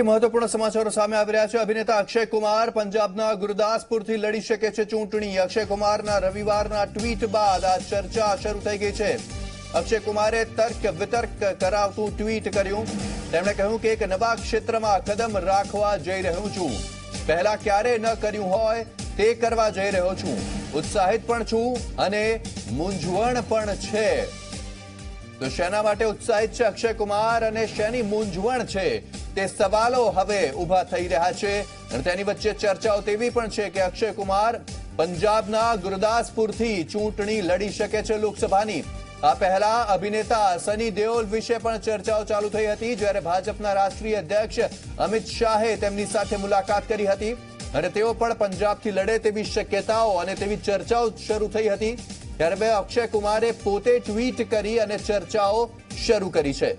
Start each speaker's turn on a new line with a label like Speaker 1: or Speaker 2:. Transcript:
Speaker 1: મહત્વપૂર્ણ સમાચારો સામે આવી રહ્યા છે અભિનેતા અક્ષય કુમાર પંજાબના ગુરદાસપુરથી લડી શકે છે ચૂંટણી અક્ષય કુમારના રવિવારના ટ્વીટ બાદ આ ચર્ચા શરૂ થઈ ગઈ છે અક્ષય કુમારે તર્ક વિતર્ક કરાવતું ટ્વીટ કર્યું તેમણે કહ્યું કે એક નવા ક્ષેત્રમાં કદમ રાખવા જઈ રહ્યો છું પહેલા ક્યારે ન કર્યું હોય તે કરવા જઈ રહ્યો છું ઉત્સાહિત પણ છું અને મૂંઝવણ પણ છે જે શૈની માટે ઉત્સાહિત છે અક્ષય કુમાર અને શૈની મુંજવણ છે તે સવાલો હવે ઊભા થઈ રહ્યા છે અને તેની વચ્ચે ચર્ચાઓ તેવી પણ છે કે અક્ષય કુમાર પંજાબના ગુરુदासપુરથી ચૂંટણી લડી શકે છે લોકસભાની આ પહેલા અભિનેતા આસની દેઓલ વિશે પણ ચર્ચાઓ ચાલુ થઈ હતી જ્યારે ભાજપના રાષ્ટ્રીય અધ્યક્ષ અમિત શાહે તેમની સાથે મુલાકાત કરી હતી અને તેઓ પણ પંજાબની લડે તે વિશે કેતાઓ અને તેવી ચર્ચાઓ શરૂ થઈ હતી ત્યારે બે અક્ષય કુમારે પોતે ટ્વીટ કરી અને ચર્ચાઓ શરૂ કરી છે